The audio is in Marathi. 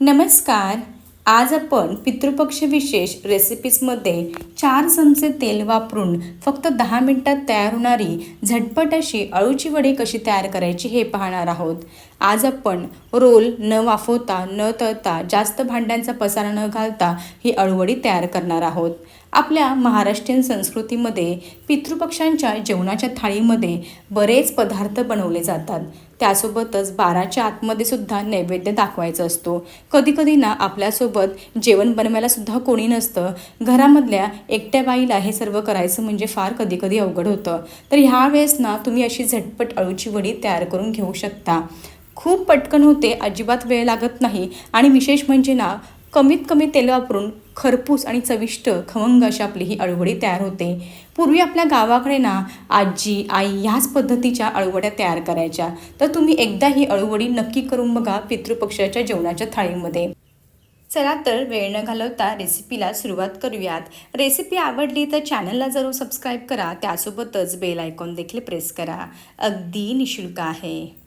नमस्कार. आज आपण पितृपक्ष विशेष रेसिपीजमध्ये चार चमचे तेल वापरून फक्त दहा मिनटात तयार होणारी झटपट अशी अळूची वडी कशी तयार करायची हे पाहणार आहोत. आज आपण रोल न वाफवता न तळता जास्त भांड्यांचा पसारा न घालता ही अळूवडी तयार करणार आहोत. आपल्या महाराष्ट्रीयन संस्कृतीमध्ये पितृपक्षांच्या जेवणाच्या थाळीमध्ये बरेच पदार्थ बनवले जातात. त्यासोबतच बाराच्या आतमध्ये सुद्धा नैवेद्य दाखवायचा असतो. कधीकधी ना आपल्यासोबत जेवण बनवायलासुद्धा कोणी नसतं. घरामधल्या एकट्या बाईला हे सर्व करायचं म्हणजे फार कधीकधी अवघड होतं. तर ह्या वेळेस ना तुम्ही अशी झटपट अळूची वडी तयार करून घेऊ शकता. खूप पटकन होते अजिबात वेळ लागत नाही आणि विशेष म्हणजे ना कमीत कमी तेल वापरून खरपूस आणि चविष्ट खमंग अशी आपली ही अळूवडी तयार होते. पूर्वी आपल्या गावाकडे ना आजी आई ह्याच पद्धतीच्या अळूवड्या तयार करायच्या. तर तुम्ही एकदा ही अळूवडी नक्की करून बघा पितृपक्षाच्या जेवणाच्या थाळीमध्ये. चला तर वेळ न घालवता रेसिपीला सुरुवात करूयात. रेसिपी आवडली तर चॅनलला जरूर सबस्क्राईब करा. त्यासोबतच बेल आयकॉन देखील प्रेस करा. अगदी निशुल्क आहे.